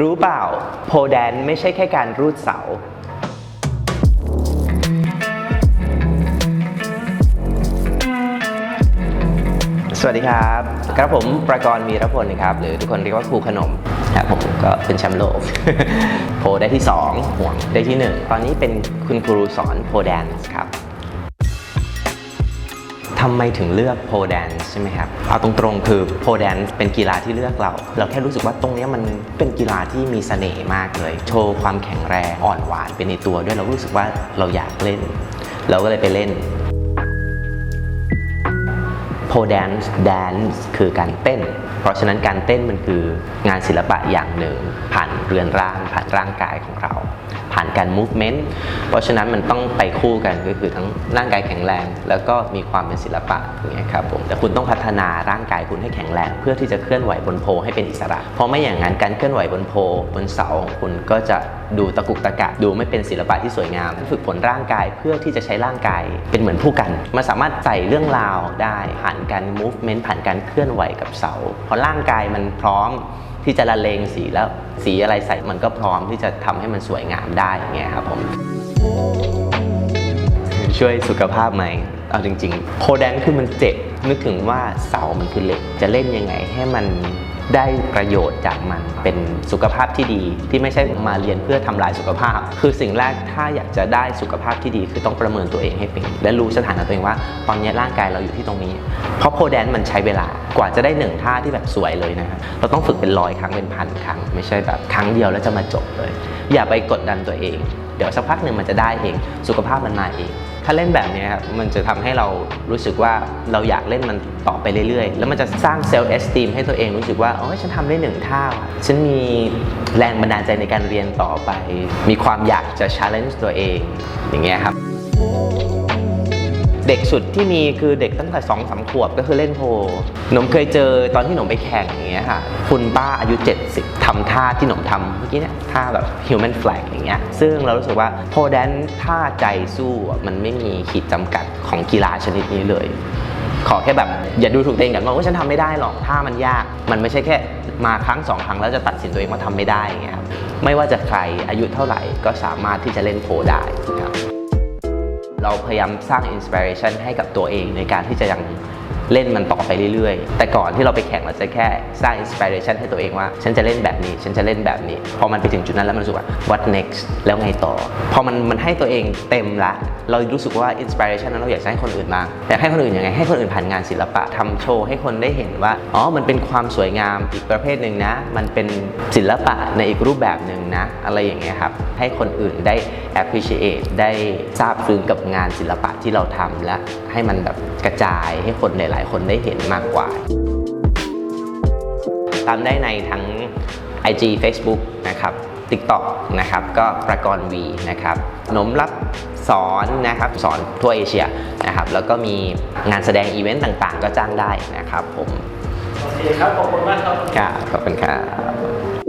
รู้เปล่า โพแดนไม่ใช่แค่การรูดเสา สวัสดีครับ ครับผมประกรณ์มีรพลนะครับ หรือทุกคนเรียกว่าครูขนมครับผมก็เป็นแชมป์โลก โพได้ที่ 2 ห่วงได้ที่ 1 ตอนนี้เป็นคุณครูสอนโพแดนครับ ทำไมถึงเลือกโพแดนใช่ไหมครับ เอาตรงๆ คือโพแดนเป็นกีฬาที่เลือกเรา เราแค่รู้สึกว่าตรงนี้มันเป็นกีฬาที่มีเสน่ห์มากเลย โชว์ความแข็งแรงอ่อนหวานเป็นในตัวด้วยเรารู้สึกว่าเราอยากเล่น เราก็เลยไปเล่นโพแดนซ์แดนซ์คือการเต้น เพราะฉะนั้นการเต้นมันคืองานศิลปะอย่างหนึ่ง ผ่านเรือนร่างผ่านร่างกายของเรา ผ่านการ movement เพราะฉะนั้นมันต้องไปคู่กันก็คือทั้งร่างกายแข็งแรง แล้วก็มีความเป็นศิลปะอย่างเงี้ยครับผมแต่คุณต้องพัฒนาร่างกายคุณให้แข็งแรง เพื่อที่จะเคลื่อนไหวบนโพให้เป็นอิสระ เพราะไม่อย่างนั้นการเคลื่อนไหวบนโพบนเสาของคุณก็จะดูตะกุกตะกักดูไม่เป็นศิลปะที่สวยงามฝึกฝนร่างกายเพื่อที่จะใช้ร่างกายเป็นเหมือนผู้กันมันสามารถใส่เรื่องราวได้ผ่านการ movement ผ่านการเคลื่อนไหวกับเสาพอร่างกายมันพร้อมที่จะละเลงสีแล้วสีอะไรใส่มันก็พร้อมที่จะทำให้มันสวยงามได้อย่างเงี้ยครับผมช่วยสุขภาพไหมเอาจริง ๆ โคแดนคือมันเจ็บนึกถึงว่าเสามันคือเหล็ก จะเล่นยังไงให้มันได้ประโยชน์จากมันเป็นสุขภาพที่ดีที่ไม่ใช่มาเรียนเพื่อทำลายสุขภาพ คือสิ่งแรกถ้าอยากจะได้สุขภาพที่ดี คือต้องประเมินตัวเองให้เป็น และรู้สถานะตัวเองว่า ตอนนี้ร่างกายเราอยู่ที่ตรงนี้ เพราะโพแดนมันใช้เวลากว่าจะได้หนึ่งท่าที่แบบสวยเลยนะครับเราต้องฝึกเป็นร้อยครั้งเป็นพันครั้ง ไม่ใช่แบบครั้งเดียวแล้วจะมาจบเลย อย่าไปกดดันตัวเอง เดี๋ยวสักพักหนึ่งมันจะได้เอง สุขภาพมันมาเอง ถ้าเล่นแบบนี้ครับมันจะทำให้เรารู้สึกว่าเราอยากเล่นมันต่อไปเรื่อยๆ แล้วมันจะสร้างเซลล์เอสติมให้ตัวเองรู้สึกว่าอ๋อฉันทำได้หนึ่งท่าฉันมีแรงบันดาลใจในการเรียนต่อไป มีความอยากจะ challenge ตัวเองอย่างเงี้ยครับ เด็กสุดที่มีคือเด็กตั้งแต่2องสาขวบก็คือเล่นโพหนมเคยเจอตอนที่หนมไปแข่งอย่างเงี้ยค่ะ คุณป้าอายุ 70ทำท่าที่หนมทำเมื่อกี้เนี่ยท่าแบบ human flag อย่างเงี้ยซึ่งเรารู้สึกว่าโพแดนท่าใจสู้มันไม่มีขีดจำกัดของกีฬาชนิดนี้เลย ขอแค่แบบอย่าดูถูกตัวเองกันว่าฉันทำไม่ได้หรอกท่ามันยาก มันไม่ใช่แค่มาครั้งสองครั้งแล้วจะตัดสินตัวเองว่าทำไม่ได้อย่างเงี้ยครับไม่ว่าจะใครอายุเท่าไหร่ก็สามารถที่จะเล่นโพได้ครับ เราพยายามสร้างอินสปิเรชันให้กับตัวเองในการที่จะยัง เล่นมันต่อไปเรื่อยๆ แต่ก่อนที่เราไปแข่งเราจะแค่สร้างอินสปิเรชันให้ตัวเองว่า ฉันจะเล่นแบบนี้ ฉันจะเล่นแบบนี้ พอมันไปถึงจุดนั้นแล้วมันรู้สึกว่า what next แล้วไงต่อ พอมันมันให้ตัวเองเต็มละ เรารู้สึกว่าอินสปิเรชันนั้นเราอยากจะให้คนอื่นบ้างอยากให้คนอื่นยังไงให้คนอื่นผ่านงานศิลปะทำโชว์ให้คนได้เห็นว่าอ๋อมันเป็นความสวยงามอีกประเภทหนึ่งนะ มันเป็นศิลปะในอีกรูปแบบหนึ่งนะ อะไรอย่างเงี้ยครับให้คนอื่นได้ appreciate ได้ซาบซึ้งกับงานศิลปะที่เราทำและให้มันแบบกระจายให้คนหลายๆคนได้เห็นมากกว่า ตามได้ในทั้ง IG Facebook นะครับ TikTok นะครับก็ประกรณ์วีนะครับหนมรับสอนนะครับสอนทั่วเอเชียนะครับแล้วก็มีงานแสดงอีเวนต์ต่างๆ ก็จ้างได้นะครับผม โอเคครับ ขอบคุณมากครับ ครับขอบคุณครับ